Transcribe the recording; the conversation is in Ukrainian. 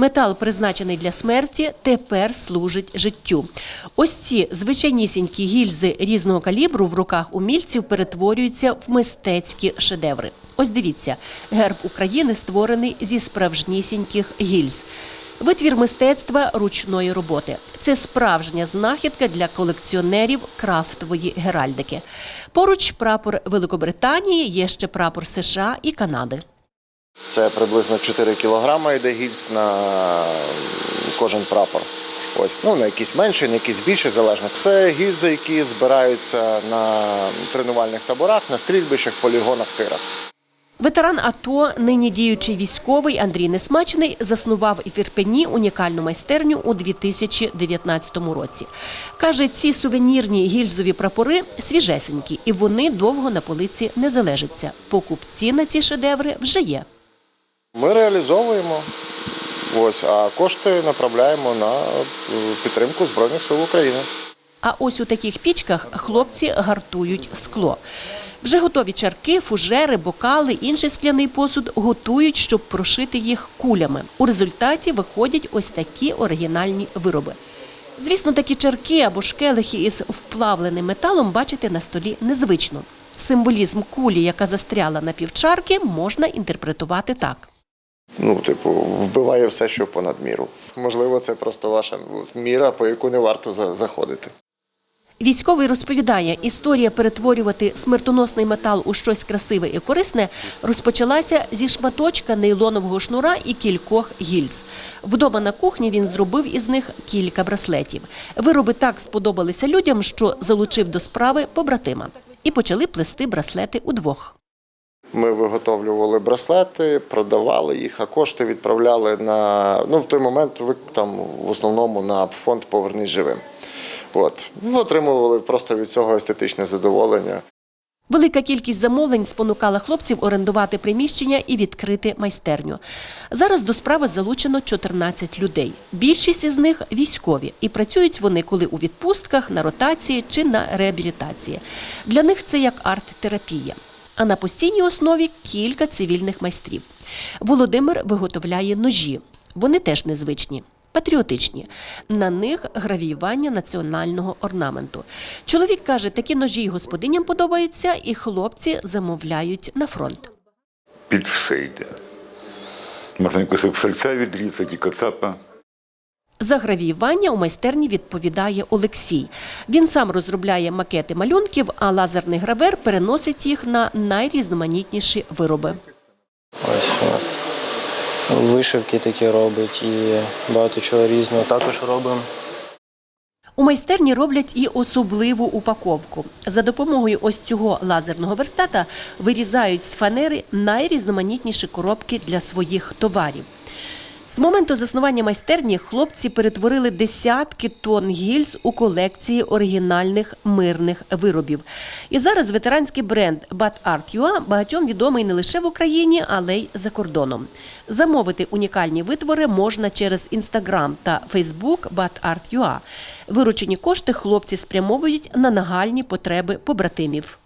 Метал, призначений для смерті, тепер служить життю. Ось ці звичайнісінькі гільзи різного калібру в руках умільців перетворюються в мистецькі шедеври. Ось дивіться, герб України створений зі справжнісіньких гільз. Витвір мистецтва ручної роботи. Це справжня знахідка для колекціонерів крафтової геральдики. Поруч прапор Великобританії, є ще прапор США і Канади. Це приблизно 4 кілограми йде гільз на кожен прапор. Ось, ну, на якісь менше, на якісь більше, залежно. Це гільзи, які збираються на тренувальних таборах, на стрільбищах, полігонах, тирах. Ветеран АТО, нині діючий військовий Андрій Несмачний, заснував в Ірпені унікальну майстерню у 2019 році. Каже, ці сувенірні гільзові прапори свіжесенькі, і вони довго на полиці не залежаться. Покупці на ці шедеври вже є. Ми реалізовуємо, ось, а кошти направляємо на е, підтримку Збройних сил України. А ось у таких пічках хлопці гартують скло. Вже готові чарки, фужери, бокали, інший скляний посуд готують, щоб прошити їх кулями. У результаті виходять ось такі оригінальні вироби. Звісно, такі чарки або шкелихи із вплавленим металом бачити на столі незвично. Символізм кулі, яка застряла на півчарки, можна інтерпретувати так. Ну, типу, вбиває все, що понад міру. Можливо, це просто ваша міра, по яку не варто за- заходити. Військовий розповідає, історія перетворювати смертоносний метал у щось красиве і корисне розпочалася зі шматочка нейлонового шнура і кількох гільз. Вдома на кухні він зробив із них кілька браслетів. Вироби так сподобалися людям, що залучив до справи побратима. І почали плести браслети удвох. Ми виготовлювали браслети, продавали їх, а кошти відправляли на ну в той момент там в основному на фонд Повернись живим. От ну, отримували просто від цього естетичне задоволення. Велика кількість замовлень спонукала хлопців орендувати приміщення і відкрити майстерню. Зараз до справи залучено 14 людей. Більшість із них військові, і працюють вони коли у відпустках, на ротації чи на реабілітації. Для них це як арт-терапія. А на постійній основі кілька цивільних майстрів. Володимир виготовляє ножі. Вони теж незвичні. Патріотичні. На них гравіювання національного орнаменту. Чоловік каже, такі ножі й господиням подобаються, і хлопці замовляють на фронт. під. Можна кусок сальця відрізати, і кацапа. За гравіювання у майстерні відповідає Олексій. Він сам розробляє макети малюнків, а лазерний гравер переносить їх на найрізноманітніші вироби. Ось у нас вишивки такі робить і багато чого різного також робимо. У майстерні роблять і особливу упаковку. За допомогою ось цього лазерного верстата вирізають з фанери найрізноманітніші коробки для своїх товарів. З моменту заснування майстерні хлопці перетворили десятки тонн гільз у колекції оригінальних мирних виробів. І зараз ветеранський бренд Bat Art UA багатьом відомий не лише в Україні, але й за кордоном. Замовити унікальні витвори можна через Інстаграм та Фейсбук Bat Art UA. Виручені кошти хлопці спрямовують на нагальні потреби побратимів.